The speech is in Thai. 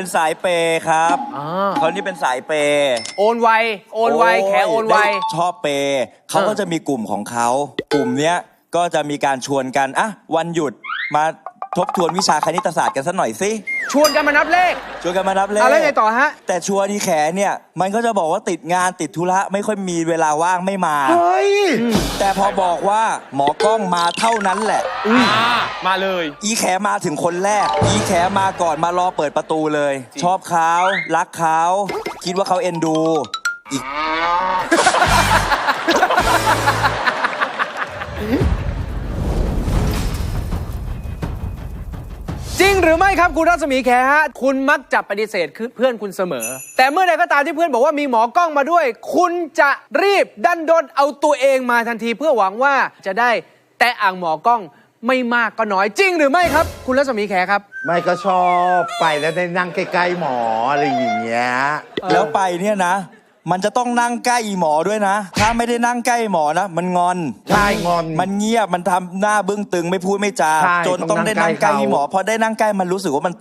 เป็นสายเปย์ครับอ่าเขานี่เป็นสายเปย์โอนไว โอนไว แขโอนไวได้ชอบเปย์เขาเออก็จะมีกลุ่มของเขา กลุ่มเนี้ยก็จะมีการชวนกัน อะ วันหยุดมา ทบทวนวิชาคณิตศาสตร์กันสักหน่อยสิชวนกันมานับเลขชวนกันมานับเลข เอาแล้วไงต่อฮะ แต่ชวนอีแขเนี่ย มันก็จะบอกว่าติดงานติดธุระไม่ค่อยมีเวลาว่างไม่มา เฮ้ย แต่พอบอกว่าหมอกล้องมาเท่านั้นแหละอืมอ่ามาเลย อีแขมาถึงคนแรก อีแขมาก่อนมารอเปิดประตูเลย ชอบเขารักเขาคิดว่าเขาเอ็นดู อีก จริงหรือไม่ครับคุณรัศมีแขฮะคุณมักจะปฏิเสธคือเพื่อนคุณเสมอ แต่เมื่อใดก็ตามที่เพื่อนบอกว่ามีหมอกล้องมาด้วย คุณจะรีบดันดนเอาตัวเองมาทันที เพื่อหวังว่าจะได้แตะอ่างหมอกล้องไม่มากก็น้อยจริงหรือไม่ครับ คุณรัศมีแขครับ ไม่ก็ชอบไปแล้วได้นั่งใกล้ๆหมออะไรอย่างเงี้ย แล้วไปเนี่ยนะ มันจะต้องนั่งใกล้อีหมอด้วยนะ ถ้าไม่ได้นั่งใกล้หมอนะ มันงอน ใช่งอน มันเงียบ มันทำหน้าบึ้งตึงไม่พูดไม่จา ใช่จนต้ต้อองงนั่ได้งใกล้นั่งใกล้เขาอีหมอ พอได้นั่งใกล้มันรู้สึกว่ามัน